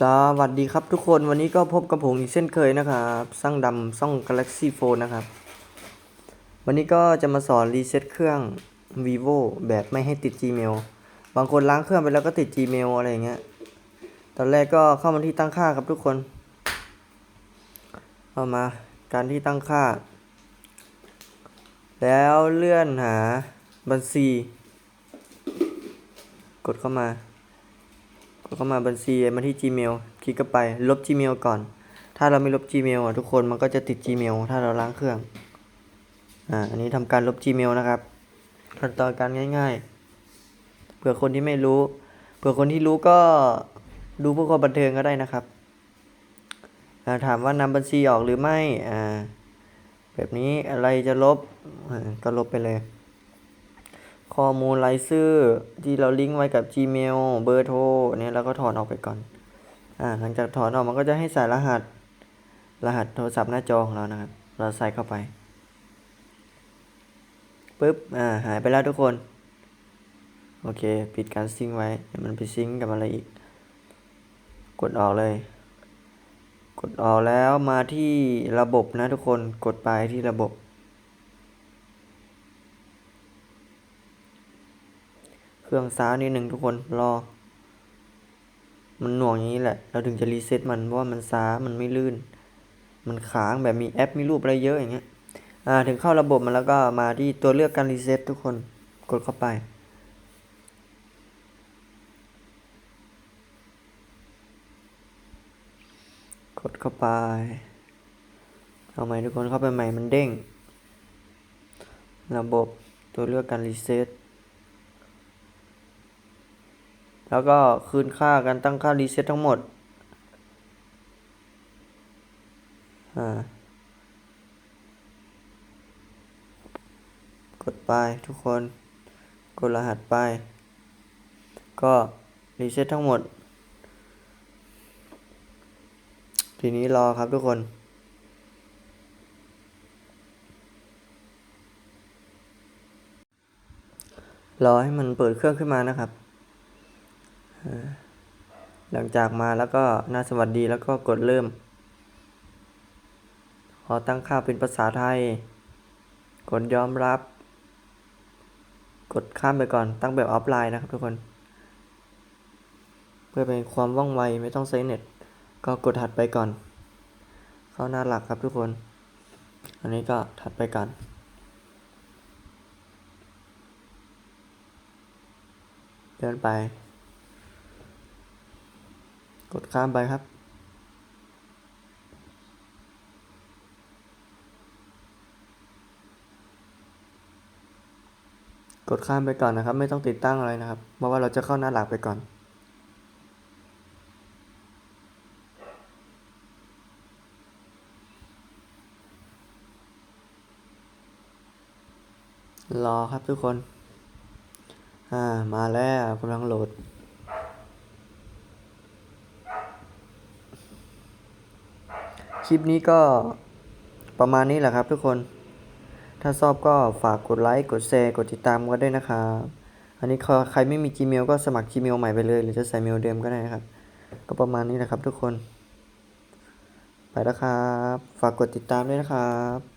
สวัสดีครับทุกคนวันนี้ก็พบกับผมอีกเช่นเคยนะครับสร้างดำซ่อง Galaxy Phone นะครับ วันนี้ก็จะมาสอนรีเซ็ตเครื่อง vivo แบบไม่ให้ติด Gmail บางคนล้างเครื่องไปแล้วก็ติด Gmail อะไรอย่างเงี้ยตอนแรกก็เข้ามาที่ตั้งค่าครับทุกคนเอามาการที่ตั้งค่า แล้วเลื่อนหาบัญชี กดเข้ามา กดเข้ามาบัญชีมาที่ Gmail คลิกเข้าไปลบ Gmail ก่อน ถ้าเราไม่ลบ Gmail อะทุกคนมันก็จะติด Gmail ถ้าเราล้างเครื่องอ่าอันนี้ทำการลบ Gmail นะครับขั้นตอนการง่าย ๆ เผื่อคนที่ไม่รู้ เผื่อคนที่รู้ก็ดูพวกคนบันเทิงก็ได้นะครับถามว่านำบัญชีออกหรือไม่อ่าแบบนี้อะไรจะลบก็ลบไปเลย ข้อมูลรายชื่อที่เราลิงก์ไว้กับ Gmail เบอร์โทรเนี่ยเราก็ถอนออกไปก่อนอ่าหลังจากถอนออกมันก็จะให้ใส่รหัส รหัสโทรศัพท์หน้าจอของเรานะครับ เราใส่เข้าไปปุ๊บอ่าหายไปแล้วทุกคน โอเค ปิดการซิงค์ไว้เดี๋ยวมันไปซิงค์กับอะไรอีก กดออกเลย กดออกแล้วมาที่ระบบนะทุกคนกดไปที่ระบบ เครื่องซ้านิดหนึ่งทุกคนรอ มันหน่วงอย่างนี้แหละ เราถึงจะรีเซ็ตมันเพราะว่ามันซ้ามันไม่ลื่น มันค้างแบบมีแอปมีรูปอะไรเยอะอย่างเงี้ยอ่าถึงเข้าระบบมาแล้วก็มาที่ตัวเลือกการรีเซ็ตทุกคนกดเข้าไป กดเข้าไปเอาใหม่ทุกคนเข้าไปใหม่มันเด้ง ระบบตัวเลือกการรีเซ็ต แล้วก็คืนค่าการตั้งค่ารีเซ็ตทั้งหมดกดไปทุกคน กดรหัสไป ก็รีเซ็ตทั้งหมด ทีนี้รอครับทุกคนรอให้มันเปิดเครื่องขึ้นมานะครับ หลังจากมาแล้วก็น่าสวัสดีแล้วก็กดเริ่ม ขอตั้งค่าเป็นภาษาไทย กดยอมรับ กดข้ามไปก่อนตั้งแบบออฟไลน์นะครับทุกคน เพื่อเป็นความว่องไวไม่ต้องใช้เน็ต ก็กดถัดไปก่อน เข้าหน้าหลักครับทุกคน อันนี้ก็ถัดไปก่อนเดินไป กดข้ามไปครับ กดข้ามไปก่อนนะครับ ไม่ต้องติดตั้งอะไรนะครับ เพราะว่าเราจะเข้าหน้าหลักไปก่อนรอครับทุกคน อ่า มาแล้วกำลังโหลด คลิปนี้ก็ประมาณนี้แหละครับทุกคน ถ้าชอบก็ฝากกดไลค์ กดแชร์ กดติดตามกันด้วยนะครับ อันนี้ใครไม่มี Gmail ก็สมัคร Gmail ใหม่ไปเลย หรือจะใส่เมลเดิมก็ได้นะครับ ก็ประมาณนี้แหละครับทุกคน ไปแล้วครับ ฝากกดติดตามด้วยนะครับ